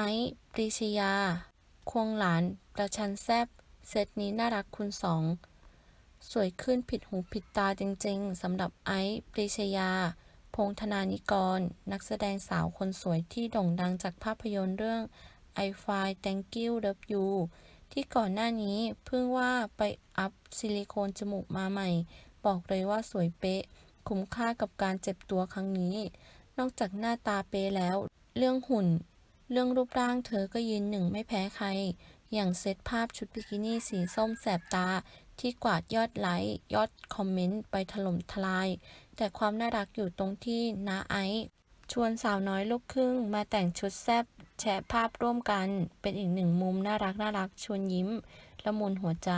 อซ์ปรีชยา ควงหลาน ประชันแซบเซตนี้น่ารักคูณสอง สวยขึ้นผิดหูผิดตาจริงๆสำหรับไอซ์ปรีชยา พงษ์ธนานิกร นักแสดงสาวคนสวยที่โด่งดังจากภาพยนตร์เรื่อง I Find Thank You Love You ที่ก่อนหน้านี้เพิ่งว่าไปอัพซิลิโคนจมูกมาใหม่ บอกเลยว่าสวยเป๊ะ คุ้มค่ากับการเจ็บตัวครั้งนี้ นอกจากหน้าตาเป๊ะแล้ว เรื่องหุ่น เรื่องรูปร่างเธอก็ยืนหนึ่งไม่แพ้ใคร อย่างเซตภาพชุดบิกินี่สีส้มแสบตา ที่กวาดยอดไลค์ ยอดคอมเมนต์ไปถล่มทลาย แต่ความน่ารักอยู่ตรงที่น้าไอซ์ชวนสาวน้อยลูกครึ่งมาแต่งชุดแซบแชะภาพร่วมกัน เป็นอีกหนึ่งมุมน่ารักน่ารักชวนยิ้มละมุนหัวใจ